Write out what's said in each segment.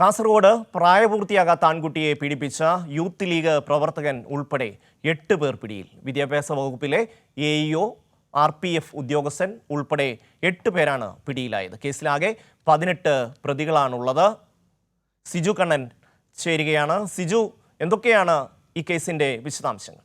കാസർഗോഡ് പ്രായപൂർത്തിയാകാത്ത ആൺകുട്ടിയെ പീഡിപ്പിച്ച youth league പ്രവർത്തകൻ ഉൾപ്പെടെ എട്ട് പേർ പിടിയിൽ. വിദ്യാഭ്യാസ വകുപ്പിലെ A E O R P F ഉദ്യോഗസ്ഥൻ ഉൾപ്പെടെ എട്ട് പേരാണ് പിടിയിലായത്. കേസിലാകെ പതിനെട്ട് പ്രതികളാണുള്ളത്. സിജു കണ്ണൻ ചേരുകയാണ്. സിജു എന്തൊക്കെയാണ് ഈ കേസിന്റെ വിശദാംശങ്ങൾ?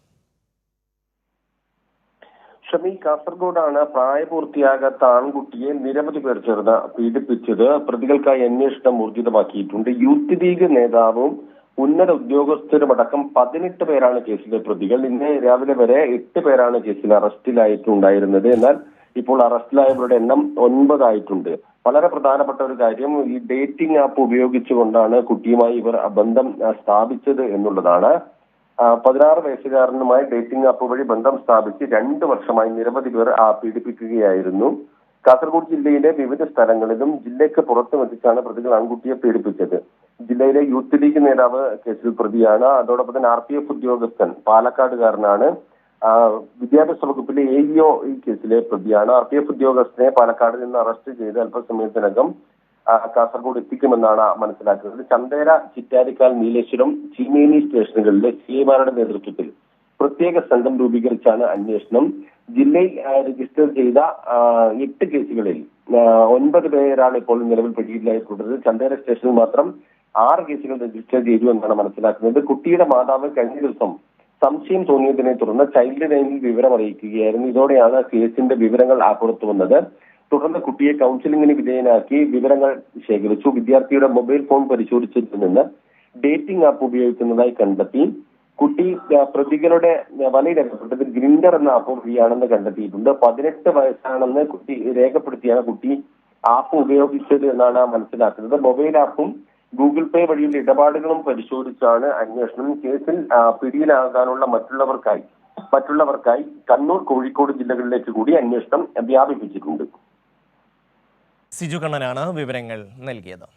ഷമി കാസർഗോഡാണ് പ്രായപൂർത്തിയാകാത്ത ആൺകുട്ടിയെ നിരവധി പേർ ചേർന്ന് പീഡിപ്പിച്ചത്. പ്രതികൾക്കായി അന്വേഷണം ഊർജിതമാക്കിയിട്ടുണ്ട്. യൂത്ത് ലീഗ് നേതാവും ഉന്നത ഉദ്യോഗസ്ഥരുമടക്കം പതിനെട്ട് പേരാണ് കേസിലെ പ്രതികൾ. ഇന്ന് രാവിലെ വരെ എട്ട് പേരാണ് കേസിൽ അറസ്റ്റിലായിട്ടുണ്ടായിരുന്നത്. എന്നാൽ ഇപ്പോൾ അറസ്റ്റിലായവരുടെ എണ്ണം ഒൻപതായിട്ടുണ്ട്. വളരെ പ്രധാനപ്പെട്ട ഒരു കാര്യം ഈ ഡേറ്റിംഗ് ആപ്പ് ഉപയോഗിച്ചുകൊണ്ടാണ് കുട്ടിയുമായി ഇവർ ബന്ധം സ്ഥാപിച്ചത് എന്നുള്ളതാണ്. പതിനാറ് വയസ്സുകാരനുമായി ഡേറ്റിംഗ് ആപ്പ് വഴി ബന്ധം സ്ഥാപിച്ച് രണ്ട് വർഷമായി നിരവധി പേർ പീഡിപ്പിക്കുകയായിരുന്നു. കാസർഗോഡ് ജില്ലയിലെ വിവിധ സ്ഥലങ്ങളിലും ജില്ലയ്ക്ക് പുറത്തും എത്തിച്ചാണ് പ്രതികൾ ആൺകുട്ടിയെ പീഡിപ്പിച്ചത്. ജില്ലയിലെ യൂത്ത് ലീഗ് നേതാവ് കേസിൽ പ്രതിയാണ്. അതോടൊപ്പം തന്നെ ആർ പി എഫ് ഉദ്യോഗസ്ഥൻ പാലക്കാടുകാരനാണ്. വിദ്യാഭ്യാസ വകുപ്പിലെ എ ഇഒ ഈ കേസിലെ പ്രതിയാണ്. ആർ പി എഫ് ഉദ്യോഗസ്ഥനെ പാലക്കാട് നിന്ന് അറസ്റ്റ് ചെയ്ത് അല്പസമയത്തിനകം കാസർഗോഡ് എത്തിക്കുമെന്നാണ് മനസ്സിലാക്കുന്നത്. ചന്തേര ചിറ്റാരിക്കാൽ നീലേശ്വരം ചീമേനി സ്റ്റേഷനുകളിലെ സിഐമാരുടെ നേതൃത്വത്തിൽ പ്രത്യേക സംഘം രൂപീകരിച്ചാണ് അന്വേഷണം. ജില്ലയിൽ രജിസ്റ്റർ ചെയ്ത എട്ട് കേസുകളിൽ ഒൻപത് പേരാണ് ഇപ്പോൾ നിലവിൽ പിടിയിലായി പിടിയിലായിട്ടുള്ളത് ചന്തേര സ്റ്റേഷനിൽ മാത്രം ആറ് കേസുകൾ രജിസ്റ്റർ ചെയ്തു എന്നാണ് മനസ്സിലാക്കുന്നത്. കുട്ടിയുടെ മാതാവ് കഴിഞ്ഞ ദിവസം സംശയം തോന്നിയതിനെ തുടർന്ന് ചൈൽഡ് ലൈനിൽ വിവരം അറിയിക്കുകയായിരുന്നു ഇതോടെയാണ് കേസിന്റെ വിവരങ്ങൾ പുറത്തു വന്നത്. തുടർന്ന് കുട്ടിയെ കൗൺസിലിംഗിന് വിധേയനാക്കി വിവരങ്ങൾ ശേഖരിച്ചു. വിദ്യാർത്ഥിയുടെ മൊബൈൽ ഫോൺ പരിശോധിച്ചതിൽ നിന്ന് ഡേറ്റിംഗ് ആപ്പ് ഉപയോഗിക്കുന്നതായി കണ്ടെത്തി. കുട്ടി പ്രതികളുടെ വലയിലകപ്പെട്ടത് ഗ്രിൻഡർ എന്ന ആപ്പ് വഴിയാണെന്ന് കണ്ടെത്തിയിട്ടുണ്ട്. പതിനെട്ട് വയസ്സാണെന്ന് കുട്ടി രേഖപ്പെടുത്തിയാണ് കുട്ടി ആപ്പ് ഉപയോഗിച്ചത് എന്നാണ് മനസ്സിലാക്കുന്നത്. മൊബൈൽ ആപ്പും ഗൂഗിൾ പേ വഴിയുള്ള ഇടപാടുകളും പരിശോധിച്ചാണ് അന്വേഷണം. കേസിൽ പിടിയിലാകാനുള്ള മറ്റുള്ളവർക്കായി മറ്റുള്ളവർക്കായി കണ്ണൂർ കോഴിക്കോട് ജില്ലകളിലേക്ക് കൂടി അന്വേഷണം വ്യാപിപ്പിച്ചിട്ടുണ്ട്. സിജു കണ്ണനാണ് വിവരങ്ങൾ നൽകിയത്.